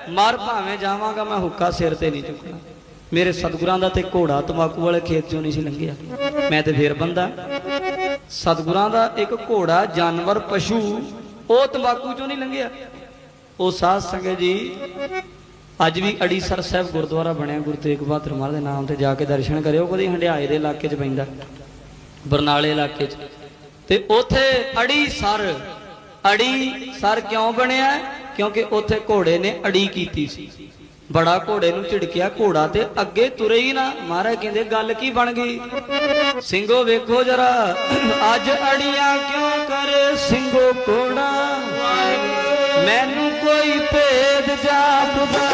ਮਰ ਭਾਵੇਂ ਜਾਵਾਂਗਾ, ਮੈਂ ਹੁੱਕਾ ਸਿਰ ਤੇ ਨਹੀਂ ਚੁੱਕਣਾ। ਮੇਰੇ ਸਤਿਗੁਰਾਂ ਦਾ ਤੇ ਘੋੜਾ ਤਮਾਕੂ ਵਾਲੇ ਖੇਤ ਚੋਂ ਨਹੀਂ ਸੀ ਲੰਘਿਆ। ਮੈਂ ਤੇ ਫੇਰ ਬੰਦਾ। ਸਤਿਗੁਰਾਂ ਦਾ ਇੱਕ ਘੋੜਾ, ਜਾਨਵਰ, ਪਸ਼ੂ, ਉਹ ਤੰਬਾਕੂ ਚੋਂ ਨਹੀਂ ਲੰਘਿਆ। ਉਹ ਸਾਧ ਸੰਗਤ ਜੀ, ਅੱਜ ਵੀ ਅੜੀਸਰ ਸਾਹਿਬ ਗੁਰਦੁਆਰਾ ਬਣਿਆ, ਗੁਰੂ ਤੇਗ ਬਹਾਦਰ ਮਹਾਰਾਜ ਦੇ ਨਾਮ ਤੇ ਜਾ ਕੇ ਦਰਸ਼ਨ ਕਰਿਓ, ਕਦੀ ਹੰਡਿਆਏ ਦੇ ਇਲਾਕੇ 'ਚ ਪੈਂਦਾ, ਬਰਨਾਲੇ ਇਲਾਕੇ 'ਚ। ਤੇ ਉਥੇ ਅੜੀਸਰ ਅੜੀਸਰ ਕਿਉਂ ਬਣਿਆ? ਕਿਉਂਕਿ ਉਥੇ ਘੋੜੇ ਨੇ ਅੜੀ ਕੀਤੀ ਸੀ। ਬੜਾ ਘੋੜੇ ਨੂੰ ਝਿੜਕਿਆ ਘੋੜਾ ਤੇ ਅੱਗੇ ਤੁਰੇ ਹੀ ਨਾ। ਮਹਾਰਾਜ ਕਹਿੰਦੇ, ਗੱਲ ਕੀ ਬਣ ਗਈ? ਸਿੰਘੋ, ਵੇਖੋ ਜਰਾ, ਅੱਜ ਅੜੀਆਂ ਕਿਉਂ ਕਰੇ ਸਿੰਘੋ ਘੋੜਾ ਮੈਨੂੰ ਕੋਈ ਭੇਦ ਜਾਪਦਾ